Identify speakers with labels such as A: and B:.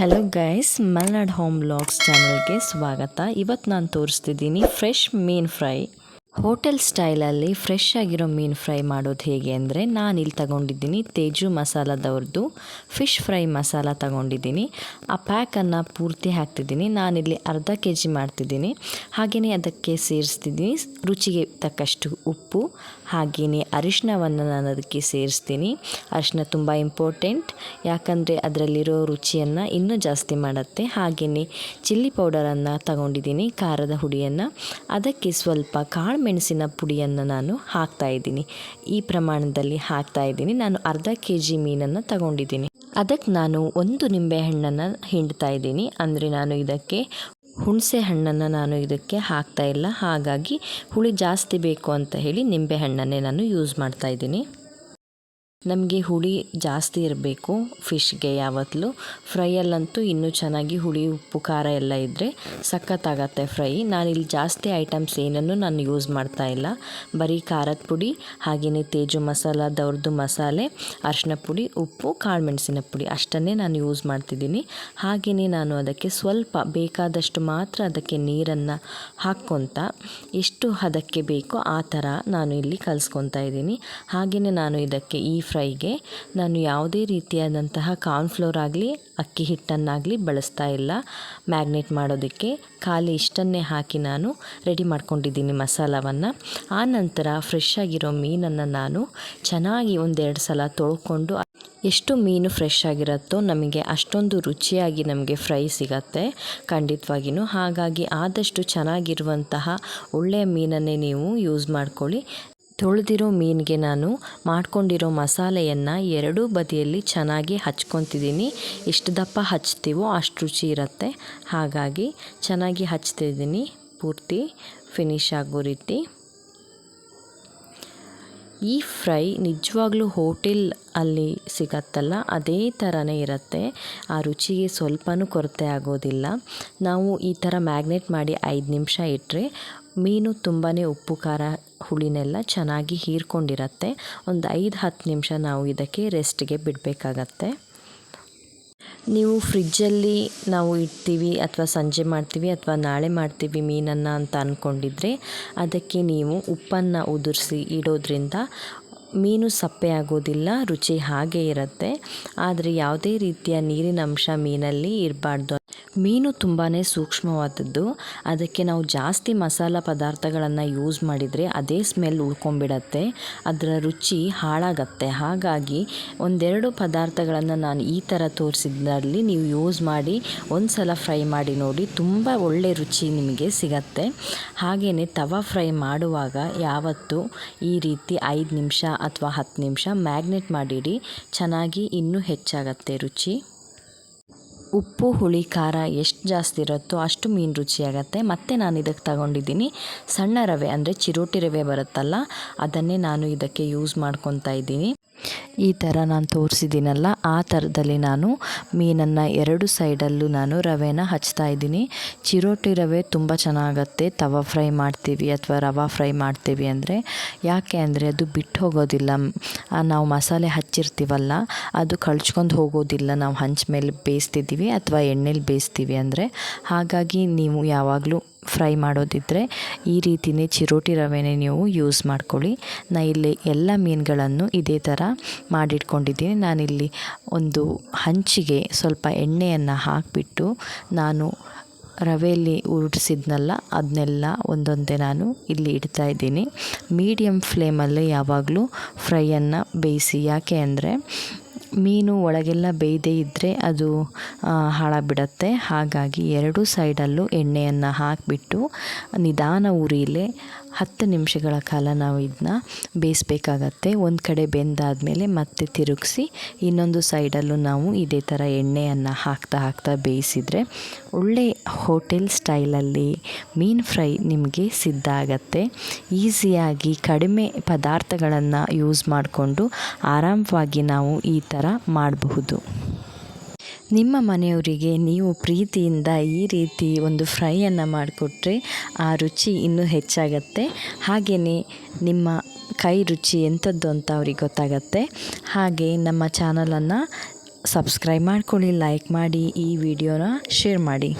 A: Hello guys Malnad home blogs ಚಾನಲ್ಗೆ ಸ್ವಾಗತ. ಇವತ್ತು ನಾನು ತೋರಿಸ್ತಿದ್ದೀನಿ ಫ್ರೆಶ್ ಮೀನು ಫ್ರೈ ಹೋಟೆಲ್ ಸ್ಟೈಲಲ್ಲಿ ಫ್ರೆಶ್ ಆಗಿರೋ ಮೀನು ಫ್ರೈ ಮಾಡೋದು ಹೇಗೆ ಅಂದರೆ ನಾನು ಇಲ್ಲಿ ತಗೊಂಡಿದ್ದೀನಿ ತೇಜು ಮಸಾಲದವ್ರದ್ದು ಫಿಶ್ ಫ್ರೈ ಮಸಾಲ ತಗೊಂಡಿದ್ದೀನಿ. ಆ ಪ್ಯಾಕನ್ನು ಪೂರ್ತಿ ಹಾಕ್ತಿದ್ದೀನಿ. ನಾನಿಲ್ಲಿ ಅರ್ಧ ಕೆ ಜಿ ಮಾಡ್ತಿದ್ದೀನಿ. ಹಾಗೆಯೇ ಅದಕ್ಕೆ ಸೇರಿಸ್ತಿದ್ದೀನಿ. ರುಚಿಗೆ ತಕ್ಕಷ್ಟು ಉಪ್ಪು, ಹಾಗೆಯೇ ಅರಿಶಿನವನ್ನು ನಾನು ಅದಕ್ಕೆ ಸೇರಿಸ್ತೀನಿ. ಅರಿಶಿನ ತುಂಬ ಇಂಪಾರ್ಟೆಂಟ್. ಯಾಕಂದರೆ ಅದರಲ್ಲಿರೋ ರುಚಿಯನ್ನು ಇನ್ನೂ ಜಾಸ್ತಿ ಮಾಡುತ್ತೆ. ಹಾಗೆಯೇ ಚಿಲ್ಲಿ ಪೌಡರನ್ನು ತಗೊಂಡಿದ್ದೀನಿ, ಖಾರದ ಹುಡಿಯನ್ನು. ಅದಕ್ಕೆ ಸ್ವಲ್ಪ ಕಾಳು ಮೆಣಸಿನ ಪುಡಿಯನ್ನು ನಾನು ಹಾಕ್ತಾ ಇದ್ದೀನಿ. ಈ ಪ್ರಮಾಣದಲ್ಲಿ ಹಾಕ್ತಾ ಇದ್ದೀನಿ. ನಾನು ಅರ್ಧ ಕೆ ಜಿ ಮೀನನ್ನು ತಗೊಂಡಿದ್ದೀನಿ. ಅದಕ್ಕೆ ನಾನು ಒಂದು ನಿಂಬೆಹಣ್ಣನ್ನು ಹಿಂಡ್ತಾ ಇದ್ದೀನಿ. ಅಂದರೆ ನಾನು ಇದಕ್ಕೆ ಹುಣಸೆ ಹಣ್ಣನ್ನು ನಾನು ಇದಕ್ಕೆ ಹಾಕ್ತಾ ಇಲ್ಲ. ಹಾಗಾಗಿ ಹುಳಿ ಜಾಸ್ತಿ ಬೇಕು ಅಂತ ಹೇಳಿ ನಿಂಬೆಹಣ್ಣನ್ನೇ ನಾನು ಯೂಸ್ ಮಾಡ್ತಾ ಇದ್ದೀನಿ. ನಮಗೆ ಹುಳಿ ಜಾಸ್ತಿ ಇರಬೇಕು, ಫಿಶ್ಗೆ ಯಾವತ್ತಲೂ. ಫ್ರೈಯಲ್ಲಂತೂ ಇನ್ನೂ ಚೆನ್ನಾಗಿ ಹುಳಿ, ಉಪ್ಪು, ಖಾರ ಎಲ್ಲ ಇದ್ದರೆ ಸಖತ್ತಾಗತ್ತೆ ಫ್ರೈ. ನಾನಿಲ್ಲಿ ಜಾಸ್ತಿ ಐಟಮ್ಸ್ ಏನನ್ನು ನಾನು ಯೂಸ್ ಮಾಡ್ತಾ ಇಲ್ಲ. ಬರೀ ಖಾರದ ಪುಡಿ ಹಾಗೆಯೇ ತೇಜು ಮಸಾಲ ದೌರ್ದು ಮಸಾಲೆ ಅರಿಶಿನ ಪುಡಿ, ಉಪ್ಪು, ಕಾಳು ಮೆಣಸಿನ ಪುಡಿ ಅಷ್ಟನ್ನೇ ನಾನು ಯೂಸ್ ಮಾಡ್ತಿದ್ದೀನಿ. ಹಾಗೆಯೇ ನಾನು ಅದಕ್ಕೆ ಸ್ವಲ್ಪ ಬೇಕಾದಷ್ಟು ಮಾತ್ರ ಅದಕ್ಕೆ ನೀರನ್ನು ಹಾಕ್ಕೊತ, ಎಷ್ಟು ಅದಕ್ಕೆ ಬೇಕೋ ಆ ಥರ ನಾನು ಇಲ್ಲಿ ಕಲಿಸ್ಕೊತಾ ಇದ್ದೀನಿ. ಹಾಗೆಯೇ ನಾನು ಇದಕ್ಕೆ ಈ ಫ್ರೈಗೆ ನಾನು ಯಾವುದೇ ರೀತಿಯಾದಂತಹ ಕಾರ್ನ್ಫ್ಲೋರ್ ಆಗಲಿ, ಅಕ್ಕಿ ಹಿಟ್ಟನ್ನಾಗಲಿ ಬಳಸ್ತಾ ಇಲ್ಲ. ಮ್ಯಾಗ್ನೇಟ್ ಮಾಡೋದಕ್ಕೆ ಖಾಲಿ ಇಷ್ಟನ್ನೇ ಹಾಕಿ ನಾನು ರೆಡಿ ಮಾಡ್ಕೊಂಡಿದ್ದೀನಿ ಮಸಾಲವನ್ನು. ಆ ನಂತರ ಫ್ರೆಶ್ ಆಗಿರೋ ಮೀನನ್ನು ನಾನು ಚೆನ್ನಾಗಿ ಒಂದೆರಡು ಸಲ ತೊಳ್ಕೊಂಡು, ಎಷ್ಟು ಮೀನು ಫ್ರೆಶ್ ಆಗಿರುತ್ತೋ ನಮಗೆ ಅಷ್ಟೊಂದು ರುಚಿಯಾಗಿ ನಮಗೆ ಫ್ರೈ ಸಿಗತ್ತೆ. ಖಂಡಿತವಾಗಿಯೂ ಹಾಗಾಗಿ ಆದಷ್ಟು ಚೆನ್ನಾಗಿರುವಂತಹ ಒಳ್ಳೆಯ ಮೀನನ್ನೇ ನೀವು ಯೂಸ್ ಮಾಡ್ಕೊಳ್ಳಿ. ತೊಳೆದಿರೋ ಮೀನಿಗೆ ನಾನು ಮಾಡ್ಕೊಂಡಿರೋ ಮಸಾಲೆಯನ್ನು ಎರಡೂ ಬದಿಯಲ್ಲಿ ಚೆನ್ನಾಗಿ ಹಚ್ಕೊತಿದ್ದೀನಿ. ಎಷ್ಟು ದಪ್ಪ ಹಚ್ತೀವೋ ಅಷ್ಟು ರುಚಿ ಇರುತ್ತೆ. ಹಾಗಾಗಿ ಚೆನ್ನಾಗಿ ಹಚ್ತಿದ್ದೀನಿ ಪೂರ್ತಿ ಫಿನಿಶ್ ಆಗೋ ರೀತಿ. ಈ ಫ್ರೈ ನಿಜವಾಗ್ಲೂ ಹೋಟೆಲ್ ಅಲ್ಲಿ ಸಿಗತ್ತಲ್ಲ, ಅದೇ ಥರನೇ ಇರುತ್ತೆ. ಆ ರುಚಿಗೆ ಸ್ವಲ್ಪನೂ ಕೊರತೆ ಆಗೋದಿಲ್ಲ. ನಾವು ಈ ಥರ ಮ್ಯಾಗ್ನೆಟ್ ಮಾಡಿ ಐದು ನಿಮಿಷ ಇಟ್ಟರೆ ಮೀನು ತುಂಬಾ ಉಪ್ಪು, ಖಾರ, ಹುಳಿನೆಲ್ಲ ಚೆನ್ನಾಗಿ ಹೀರ್ಕೊಂಡಿರತ್ತೆ. ಒಂದು ಐದು, ಹತ್ತು ನಿಮಿಷ ನಾವು ಇದಕ್ಕೆ ರೆಸ್ಟ್ಗೆ ಬಿಡಬೇಕಾಗತ್ತೆ. ನೀವು ಫ್ರಿಜ್ಜಲ್ಲಿ ನಾವು ಇಡ್ತೀವಿ ಅಥವಾ ಸಂಜೆ ಮಾಡ್ತೀವಿ ಅಥವಾ ನಾಳೆ ಮಾಡ್ತೀವಿ ಮೀನನ್ನು ಅಂತ ಅಂದ್ಕೊಂಡಿದ್ರೆ ಅದಕ್ಕೆ ನೀವು ಉಪ್ಪನ್ನು ಉದುರಿಸಿ ಇಡೋದ್ರಿಂದ ಮೀನು ಸಪ್ಪೆ ಆಗೋದಿಲ್ಲ, ರುಚಿ ಹಾಗೆ ಇರುತ್ತೆ. ಆದರೆ ಯಾವುದೇ ರೀತಿಯ ನೀರಿನ ಅಂಶ ಮೀನಲ್ಲಿ ಇರಬಾರ್ದು ಮೀನು ತುಂಬಾ ಸೂಕ್ಷ್ಮವಾದದ್ದು. ಅದಕ್ಕೆ ನಾವು ಜಾಸ್ತಿ ಮಸಾಲ ಪದಾರ್ಥಗಳನ್ನು ಯೂಸ್ ಮಾಡಿದರೆ ಅದೇ ಸ್ಮೆಲ್ ಉಳ್ಕೊಂಬಿಡತ್ತೆ ಅದರ ರುಚಿ ಹಾಳಾಗತ್ತೆ. ಹಾಗಾಗಿ ಒಂದೆರಡು ಪದಾರ್ಥಗಳನ್ನು ನಾನು ಈ ಥರ ತೋರಿಸಿದ್ರಲ್ಲಿ ನೀವು ಯೂಸ್ ಮಾಡಿ ಒಂದು ಸಲ ಫ್ರೈ ಮಾಡಿ ನೋಡಿ ತುಂಬ ಒಳ್ಳೆ ರುಚಿ ನಿಮಗೆ ಸಿಗತ್ತೆ. ಹಾಗೆಯೇ ತವಾ ಫ್ರೈ ಮಾಡುವಾಗ ಯಾವತ್ತೂ ಈ ರೀತಿ ಐದು ನಿಮಿಷ ಅಥವಾ ಹತ್ತು ನಿಮಿಷ ಮ್ಯಾಗ್ನೆಟ್ ಮಾಡಿಡಿ. ಚೆನ್ನಾಗಿ ಇನ್ನೂ ಹೆಚ್ಚಾಗತ್ತೆ ರುಚಿ. ಉಪ್ಪು, ಹುಳಿ, ಖಾರ ಎಷ್ಟು ಜಾಸ್ತಿ ಇರುತ್ತೋ ಅಷ್ಟು ಮೀನು ರುಚಿಯಾಗತ್ತೆ. ಮತ್ತು ನಾನು ಇದಕ್ಕೆ ತಗೊಂಡಿದ್ದೀನಿ ಸಣ್ಣ ರವೆ, ಅಂದರೆ ಚಿರೋಟಿ ರವೆ ಬರುತ್ತಲ್ಲ, ಅದನ್ನೇ ನಾನು ಇದಕ್ಕೆ ಯೂಸ್ ಮಾಡ್ಕೊತಾ ಇದ್ದೀನಿ. ಈ ಥರ ನಾನು ತೋರಿಸಿದ್ದೀನಲ್ಲ, ಆ ಥರದಲ್ಲಿ ನಾನು ಮೀನನ್ನು ಎರಡು ಸೈಡಲ್ಲೂ ನಾನು ರವೆನ ಹಚ್ತಾ ಇದ್ದೀನಿ. ಚಿರೋಟಿ ರವೆ ತುಂಬ ಚೆನ್ನಾಗತ್ತೆ, ತವ ಫ್ರೈ ಮಾಡ್ತೀವಿ ಅಥವಾ ರವಾ ಫ್ರೈ ಮಾಡ್ತೀವಿ ಅಂದರೆ. ಯಾಕೆ ಅಂದರೆ ಅದು ಬಿಟ್ಟು ಹೋಗೋದಿಲ್ಲ. ನಾವು ಮಸಾಲೆ ಹಚ್ಚಿರ್ತೀವಲ್ಲ, ಅದು ಕಳ್ಚ್ಕೊಂಡು ಹೋಗೋದಿಲ್ಲ. ನಾವು ಹಂಚ ಮೇಲೆ ಬೇಯಿಸ್ತಿದ್ದೀವಿ ಅಥವಾ ಎಣ್ಣೆಲಿ ಬೇಯಿಸ್ತೀವಿ ಅಂದರೆ. ಹಾಗಾಗಿ ನೀವು ಯಾವಾಗಲೂ ಫ್ರೈ ಮಾಡೋದಿದ್ದರೆ ಈ ರೀತಿಯೇ ಚಿರೋಟಿ ರವೆನೇ ನೀವು ಯೂಸ್ ಮಾಡ್ಕೊಳ್ಳಿ. ನಾ ಇಲ್ಲಿ ಎಲ್ಲ ಮೀನುಗಳನ್ನು ಇದೇ ಥರ ಮಾಡಿಟ್ಕೊಂಡಿದ್ದೀನಿ. ನಾನಿಲ್ಲಿ ಒಂದು ಹಂಚಿಗೆ ಸ್ವಲ್ಪ ಎಣ್ಣೆಯನ್ನು ಹಾಕಿಬಿಟ್ಟು ನಾನು ರವೆಯಲ್ಲಿ ಉರುಟಿಸಿದ್ನಲ್ಲ ಅದನ್ನೆಲ್ಲ ಒಂದೊಂದೇ ನಾನು ಇಲ್ಲಿ ಇಡ್ತಾ ಇದ್ದೀನಿ. ಮೀಡಿಯಮ್ ಫ್ಲೇಮಲ್ಲೇ ಯಾವಾಗಲೂ ಫ್ರೈಯನ್ನು ಬೇಯಿಸಿ. ಯಾಕೆ ಅಂದರೆ ಮೀನು ಒಳಗೆಲ್ಲ ಬೇಯದೇ ಇದ್ದರೆ ಅದು ಹಾಳಾಗಿಬಿಡತ್ತೆ. ಹಾಗಾಗಿ ಎರಡೂ ಸೈಡಲ್ಲೂ ಎಣ್ಣೆಯನ್ನು ಹಾಕಿಬಿಟ್ಟು ನಿಧಾನ ಉರಿಲೇ ಹತ್ತು ನಿಮಿಷಗಳ ಕಾಲ ನಾವು ಇದನ್ನ ಬೇಯಿಸ್ಬೇಕಾಗತ್ತೆ. ಒಂದು ಕಡೆ ಬೆಂದಾದಮೇಲೆ ಮತ್ತೆ ತಿರುಗಿಸಿ, ಇನ್ನೊಂದು ಸೈಡಲ್ಲೂ ನಾವು ಇದೇ ಥರ ಎಣ್ಣೆಯನ್ನು ಹಾಕ್ತಾ ಹಾಕ್ತಾ ಬೇಯಿಸಿದರೆ ಒಳ್ಳೆ ಹೋಟೆಲ್ ಸ್ಟೈಲಲ್ಲಿ ಮೀನು ಫ್ರೈ ನಿಮಗೆ ಸಿದ್ಧ ಆಗತ್ತೆ. ಈಸಿಯಾಗಿ ಕಡಿಮೆ ಪದಾರ್ಥಗಳನ್ನು ಯೂಸ್ ಮಾಡಿಕೊಂಡು ಆರಾಮವಾಗಿ ನಾವು ಈ ಥರ ಮಾಡಬಹುದು. ನಿಮ್ಮ ಮನೆಯವರಿಗೆ ನೀವು ಪ್ರೀತಿಯಿಂದ ಈ ರೀತಿ ಒಂದು ಫ್ರೈಯನ್ನು ಮಾಡಿಕೊಟ್ರೆ ಆ ರುಚಿ ಇನ್ನೂ ಹೆಚ್ಚಾಗತ್ತೆ. ಹಾಗೆಯೇ ನಿಮ್ಮ ಕೈ ರುಚಿ ಎಂಥದ್ದು ಅಂತ ಅವ್ರಿಗೆ ಗೊತ್ತಾಗತ್ತೆ. ಹಾಗೆ ನಮ್ಮ ಚಾನಲನ್ನು ಸಬ್ಸ್ಕ್ರೈಬ್ ಮಾಡ್ಕೊಳ್ಳಿ, ಲೈಕ್ ಮಾಡಿ, ಈ ವಿಡಿಯೋನ ಶೇರ್ ಮಾಡಿ.